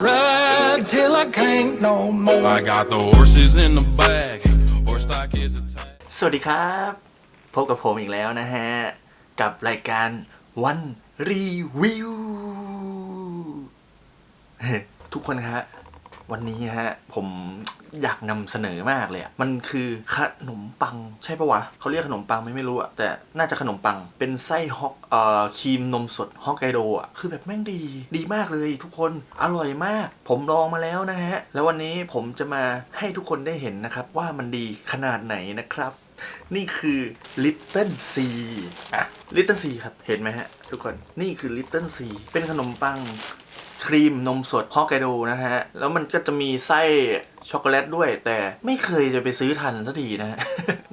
Ride till I can't no more. I got the horses in the back. Horse stock is attached. สวัสดีครับ พบกับผมอีกแล้วนะฮะ กับรายการวันรีวิว ทุกคนครับ วันนี้ฮะผมอยากนำเสนอมากเลยอะมันคือขนมปังใช่ปะวะเขาเรียกขนมปังไหม่ไม่รู้อะแต่น่าจะขนมปังเป็นไส้ฮอกเอ่อครีมนมสดฮอกไกโดอะคือแบบแม่งดีดีมากเลยทุกคนอร่อยมาก ผมลองมาแล้วนะฮะ แล้ววันนี้ผมจะมาให้ทุกคนได้เห็นนะครับ ว่ามันดีขนาดไหนนะครับ นี่คือ Little C อะ Little C ครับเห็นไหมฮะทุกคนนี่คือ Little C เป็นขนมปัง ครีมนมสดฮอกไกโดนะฮะ แล้วมันก็จะมีไส้ช็อกโกแลตด้วย แต่ไม่เคยจะไปซื้อทันสักทีนะฮะ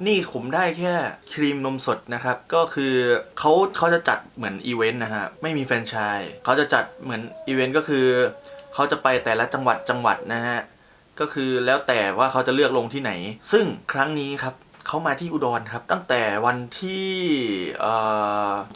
นี่ผมได้แค่ครีมนมสดนะครับ ก็คือเขาเขาจะจัดเหมือนอีเวนต์นะฮะ ไม่มีแฟนชส์เขาจะจัดเหมือนอีเวนต์ก็คือเขาจะไปแต่ละจังหวัดจังหวัดนะฮะ ก็คือแล้วแต่ว่าเขาจะเลือกลงที่ไหน ซึ่งครั้งนี้ครับเขามาที่อุดรครับ ตั้งแต่วันที่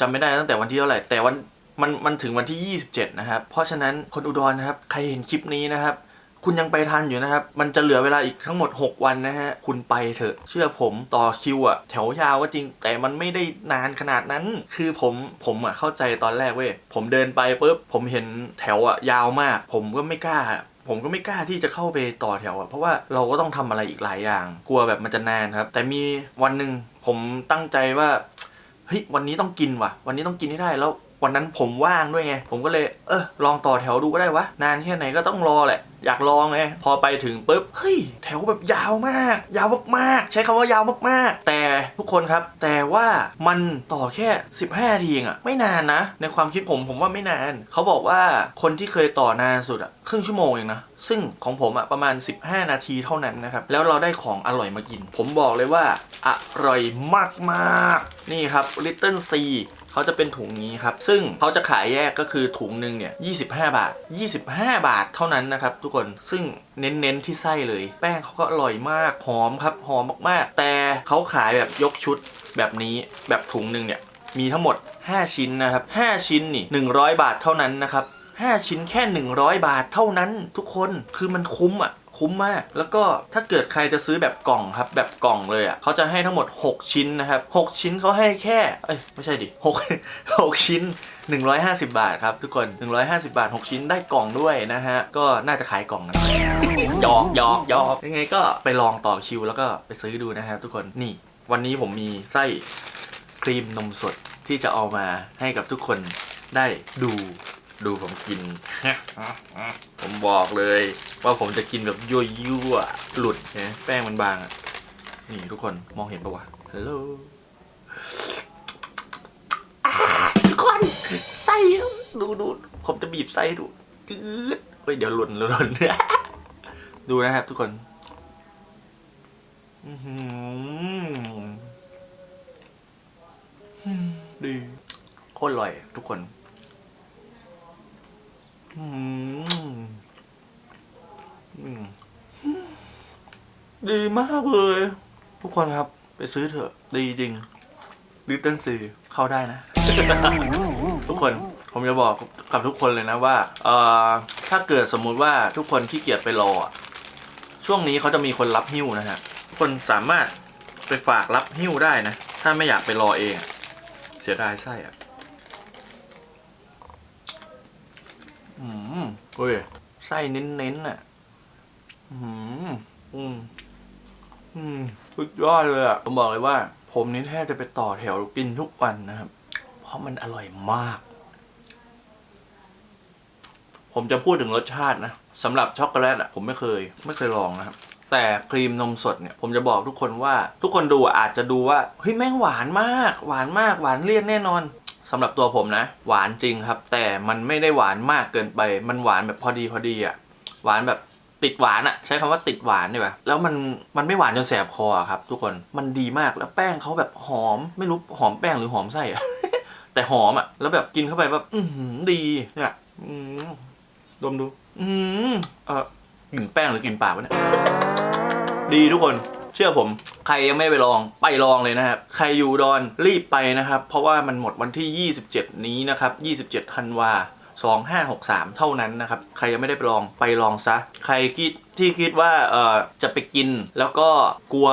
จำไม่ได้ตั้งแต่วันที่เท่าไหร่แต่วัน มันมันถึงวันที่ 27 นะครับ เพราะฉะนั้นคนอุดรนะครับ ใครเห็นคลิปนี้นะครับ คุณยังไปทันอยู่นะครับ มันจะเหลือเวลาอีกทั้งหมด 6 วันนะฮะ คุณไปเถอะ เชื่อผมต่อคิวอะแถวยาวก็จริง แต่มันไม่ได้นานขนาดนั้น คือผมผมอะเข้าใจตอนแรกเว้ย ผมเดินไปปุ๊บ ผมเห็นแถวอะยาวมาก ผมก็ไม่กล้าผมก็ไม่กล้าที่จะเข้าไปต่อแถวอะเพราะว่าเราก็ต้องทำอะไรอีกหลายอย่าง กลัวแบบมันจะนานครับ แต่มีวันหนึ่งผมตั้งใจว่าเฮ้ยวันนี้ต้องกินว่ะ วันนี้ต้องกินให้ได้แล้ว วันนั้นผมว่างด้วยไง ผมก็เลย เออลองต่อแถวดูก็ได้วะ นานแค่ไหนก็ต้องรอแหละ อยากลองไง พอไปถึงปุ๊บ เฮ้ย แถวแบบยาวมาก ยาวมากๆ ใช้คำว่ายาวมากๆ แต่ทุกคนครับ แต่ว่ามันต่อแค่ 15ทีเองอะไม่นานนะ ในความคิดผมผมว่าไม่นาน เขาบอกว่าคนที่เคยต่อนานสุดอะครึ่งชั่วโมงเองนะ ซึ่งของผมอะประมาณ 15 นาทีเท่านั้นนะครับ แล้วเราได้ของอร่อยมากิน ผมบอกเลยว่า อร่อยมากๆ นี่ครับ Little C เขาจะเป็นถุงนี้ครับ ซึ่งเขาจะขายแยกก็คือถุงหนึ่งเนี่ย25 บาท 25 บาทเท่านั้นนะครับทุกคนซึ่งเน้นๆที่ไส้เลย แป้งเขาก็อร่อยมากหอมครับหอมมากๆ แต่เขาขายแบบยกชุดแบบนี้แบบถุงหนึ่งเนี่ยมีทั้งหมด 5 ชิ้นนะครับ 5 ชิ้นนี่ 100 บาทเท่านั้นนะครับ 5 ชิ้นแค่ 100 บาทเท่านั้นทุกคนคือมันคุ้มอะ คุ้มมาก แล้วก็ถ้าเกิดใครจะซื้อแบบกล่องครับ แบบกล่องเลยอะเขาจะให้ทั้งหมด 6 ชิ้นนะครับ6ชิ้นเขาให้แค่เอ้ยไม่ใช่ดิ6 6ชิ้น 150 บาทครับทุกคน 150 บาท 6 ชิ้นได้กล่องด้วยนะฮะ ก็น่าจะขายกล่องกันหยอกหยอกหยอกยังไงก็ไปลองต่อคิวแล้วก็ไปซื้อดูนะครับทุกคนนี่ วันนี้ผมมีไส้ครีมนมสดที่จะเอามาให้กับทุกคนได้ดู ดูผมกิน ผมบอกเลย ว่าผมจะกินแบบยั่วยั่วๆหลุดนะแป้งมันบางอะนี่ทุกคนมองเห็นปะวะฮัลโหลทุกคนไส้ดูดูผมจะบีบไส้ดูจืดเฮ้ยเดี๋ยวหล่นหล่นดูนะครับทุกคนอื้อหือดีโคตรอร่อยทุกคนอืมอืม ดีมากเลย ทุกคนครับ ไปซื้อเถอะ ดีจริงลิตเติ้ลซีเข้าได้นะ ทุกคนผมจะบอกกับทุกคนเลยนะว่าเอ่อถ้าเกิดสมมุติว่าทุกคนขี้เกียจไปรออะช่วงนี้เขาจะมีคนรับหิ้วนะฮะทุกคนสามารถไปฝากรับหิ้วได้นะ ถ้าไม่อยากไปรอเองอะเสียดายไส้อะ อืมเฮ้ยไส้เน้นๆน่ะ อืมอืมอืมสุดยอดเลยอะผมบอกเลยว่า ผมนี่แทบจะไปต่อแถวกินทุกวันนะครับ เพราะมันอร่อยมาก ผมจะพูดถึงรสชาตินะสำหรับช็อกโกแลตอะ ผมไม่เคย ไม่เคยลองนะครับ แต่ครีมนมสดเนี่ย ผมจะบอกทุกคนว่า ทุกคนดูอาจจะดูว่าเฮ้ยแม่งหวานมาก หวานมากหวานเลี่ยนแน่นอน สำหรับตัวผมนะ หวานจริงครับ แต่มันไม่ได้หวานมากเกินไป มันหวานแบบพอดีพอดีอะหวานแบบติดหวานอะ ใช้คำว่าติดหวานดีกว่าแล้วมันมันไม่หวานจนแสบคอครับ ทุกคนมันดีมากแล้วแป้งเขาแบบหอม ไม่รู้หอมแป้งหรือหอมไส้อะแต่หอมอะ แล้วแบบกินเข้าไปแบบอืดีเนี่ยดมดู อืมเออกลิ่นแป้งหรือกลิ่นปากวะเนี่ยดีทุกคน เชื่อผม ใครยังไม่ไปลองไปลองเลยนะครับ ใครอยู่ดอนรีบไปนะครับ เพราะว่ามันหมดวันที่ 27 นี้นะครับ 27ธันวา2563 เท่านั้นนะครับ ใครยังไม่ได้ไปลองไปลองซะ ใครคิดที่คิดว่าเออจะไปกิน แล้วก็กลัว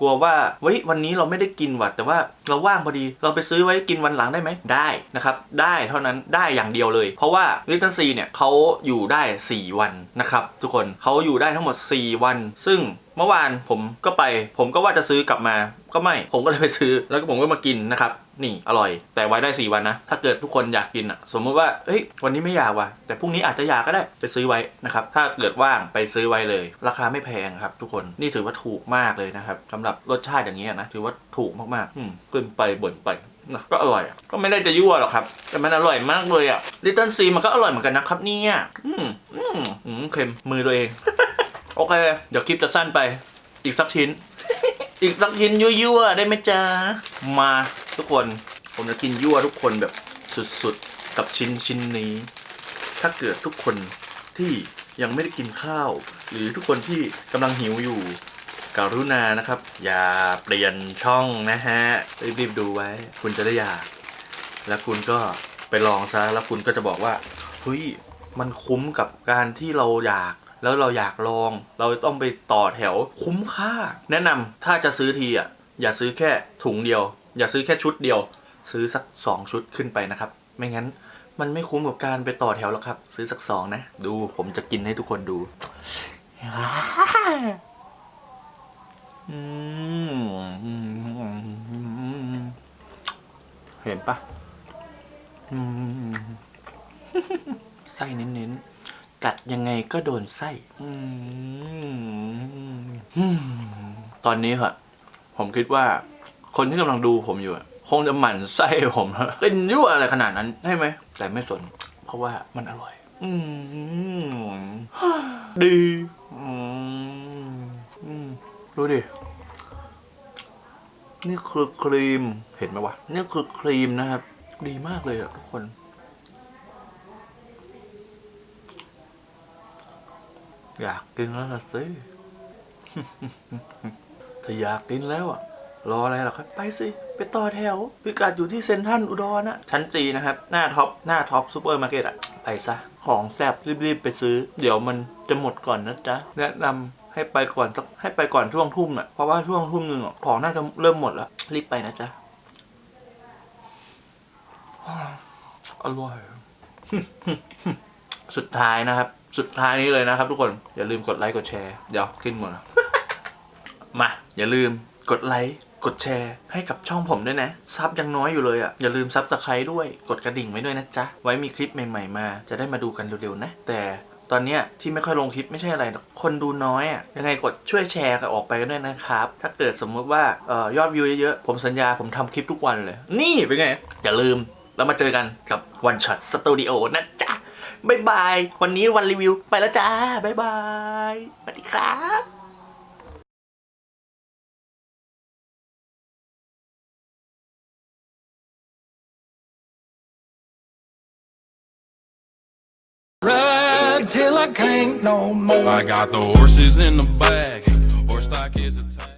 กลัวว่าเฮ้ยวันนี้เราไม่ได้กินว่ะแต่ว่าเราว่างพอดีเราไปซื้อไว้กินวันหลังได้ไหมได้นะครับได้เท่านั้นได้อย่างเดียวเลย เพราะว่าลิตเติ้ลซีเนี่ยเขาอยู่ได้ 4 วันนะครับทุกคนเขาอยู่ได้ทั้งหมด 4 วัน ซึ่งเมื่อวานผมก็ไป ผมก็ว่าจะซื้อกลับมาก็ไม่ ผมก็เลยไปซื้อแล้วก็ผมก็มากินนะครับนี่อร่อย แต่ไว้ได้ 4 วันนะ ถ้าเกิดทุกคนอยากกินอะ สมมติว่าเฮ้ยวันนี้ไม่อยากว่ะแต่พรุ่งนี้อาจจะอยากก็ได้ไปซื้อไว้นะครับถ้าเกิดว่างไปซื้อไว้เลย ราคาไม่แพงครับ ทุกคนนี่ถือว่าถูกมากเลยนะครับสำหรับรสชาติอย่างนี้นะถือว่าถูกมากๆอืมกินไปบ่นไปนะก็อร่อย ก็ไม่ได้จะยั่วหรอกครับ แต่มันอร่อยมากเลยอะลิตเติ้ลซีมันก็อร่อยเหมือนกันนะครับเนี่ยอืมอืมอืมเค็มมือตัวเอง โอเค เดี๋ยวคลิปจะสั้นไป อีกสักชิ้น อีกสักชิ้นยั่วๆได้ไหมจ๊ะ มาทุกคน ผมจะกินยั่วทุกคนแบบสุดๆ กับชิ้นชิ้นนี้ ถ้าเกิดทุกคนที่ยังไม่ได้กินข้าว หรือทุกคนที่กำลังหิวอยู่กรุณานะครับ อย่าเปลี่ยนช่องนะฮะรีบๆดูไว้ คุณจะได้อยาก แล้วคุณก็ไปลองซะแล้วคุณก็จะบอกว่าเฮ้ยมันคุ้มกับการที่เราอยากแล้วเราอยากลอง เราต้องไปต่อแถวคุ้มค่า แนะนำถ้าจะซื้อทีอะอย่าซื้อแค่ถุงเดียว อย่าซื้อแค่ชุดเดียว ซื้อสักสองชุดขึ้นไปนะครับ ไม่งั้นมันไม่คุ้มกับการไปต่อแถวหรอกครับ ซื้อสักสองนะ ดูผมจะกินให้ทุกคนดู เห็นปะไส้เน้นๆ กัดยังไงก็โดนไส้ตอนนี้ค่ะผมคิดว่า คนที่กำลังดูผมอยู่คงจะหมั่นไส้ผมเล่นยั่วอะไรขนาดนั้นใช่ไหม แต่ไม่สน เพราะว่ามันอร่อย อืดี คือครีมเห็นไหมวะนี่คือครีมนะครับ ดีมากเลยอะทุกคน อยากกินแล้วล่ะสิถ้าอยากกินแล้วอะรออะไรหรอครับ ไปสิ ไปต่อแถว พิกัดอยู่ที่เซ็นทรัลอุดรนะชั้นจีนะครับ หน้าท็อป หน้าท็อปซูเปอร์มาร์เก็ตอะไปซะ ของแซ่บรีบๆ ไปซื้อ เดี๋ยวมันจะหมดก่อนนะจ๊ะ แนะนำ ให้ไปก่อนสักให้ไปก่อนช่วงทุ่มน่ะเพราะว่าช่วงทุ่มหนึ่งของน่าจะเริ่มหมดแล้ว รีบไปนะจ๊ะอร่อย สุดท้ายนะครับ สุดท้ายนี้เลยนะครับ ทุกคนอย่าลืมกดไลค์กดแชร์เดี๋ยวขึ้นหมดมา อย่าลืมกดไลค์กดแชร์ให้กับช่องผมด้วยนะ ซับยังน้อยอยู่เลยอะ่ะ อย่าลืมซับสไครต์ด้วย กดกระดิ่งไว้ด้วยนะจ๊ะ ไว้มีคลิปใหม่ ๆ มา จะได้มาดูกันเร็วๆนะ แต่ ตอนเนี้ยที่ไม่ค่อยลงคลิปไม่ใช่อะไรหรอกคนดูน้อยอะยังไงกดช่วยแชร์กันออกไปกันด้วยนะครับ ถ้าเกิดสมมุติว่าเออยอดวิวเยอะๆ ผมสัญญาผมทำคลิปทุกวันเลย นี่เป็นไง อย่าลืมแล้วมาเจอกันกับ One Shot Studio นะจ๊ะบายบาย วันนี้วันรีวิวไปแล้วจ้าบายบายสวัสดีครับ Right. I can't no more. I got the horses in the back,